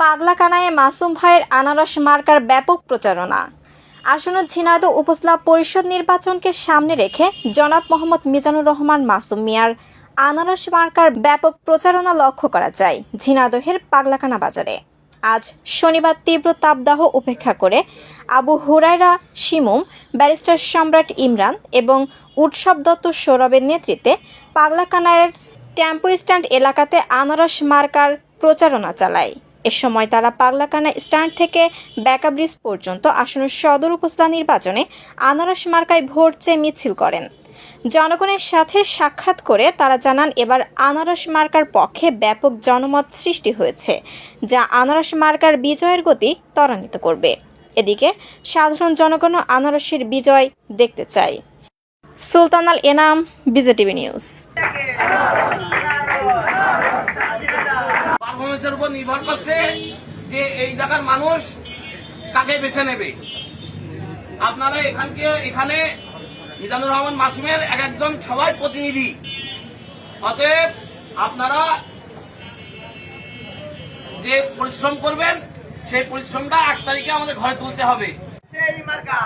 পাগলাকানায় মাসুম ভাইয়ের আনারস মার্কার ব্যাপক প্রচারণা। আসন্ন ঝিনাইদহ উপজেলা পরিষদ নির্বাচনকে সামনে রেখে জনাব মোহাম্মদ মিজানুর রহমান, মাসুম মিয়ার আনারস মার্কার ব্যাপক প্রচারণা লক্ষ্য করা যায় ঝিনাইদহের পাগলাকানা বাজারে। আজ শনিবার তীব্র তাপদাহ উপেক্ষা করে আবু হুরাইরা শিমুম, ব্যারিস্টার সম্রাট ইমরান এবং উৎসব দত্ত সৌরভের নেতৃত্বে পাগলাকানায়ের টেম্পো স্ট্যান্ড এলাকাতে আনারস মার্কার প্রচারণা চালায়। এ সময় তারা পাগলাকানা স্ট্যান্ড থেকে ব্যাকা ব্রিজ পর্যন্ত আসন্ন সদর উপজেলা নির্বাচনে আনারস মার্কায় ভোট চেয়ে মিছিল করেন। জনগণের সাথে সাক্ষাৎ করে তারা জানান, এবার আনারস মার্কার পক্ষে ব্যাপক জনমত সৃষ্টি হয়েছে, যা আনারস মার্কার বিজয়ের গতি ত্বরান্বিত করবে। এদিকে সাধারণ জনগণও আনারসের বিজয় দেখতে চায়। Sultan Al Enam, BJTV news. পারফরমেন্সের উপর নির্ভর করছে যে এই জায়গার মানুষ কাকে বেছে নেবে। আপনারা এখানকে, এখানে মিজানুর রহমান মাসুমের এক একজন সবাই প্রতিনিধি। অতএব আপনারা যে পরিশ্রম করবেন, সেই পরিশ্রমটা আট তারিখে আমাদের ঘরে তুলতে হবে। সেই মার্কা।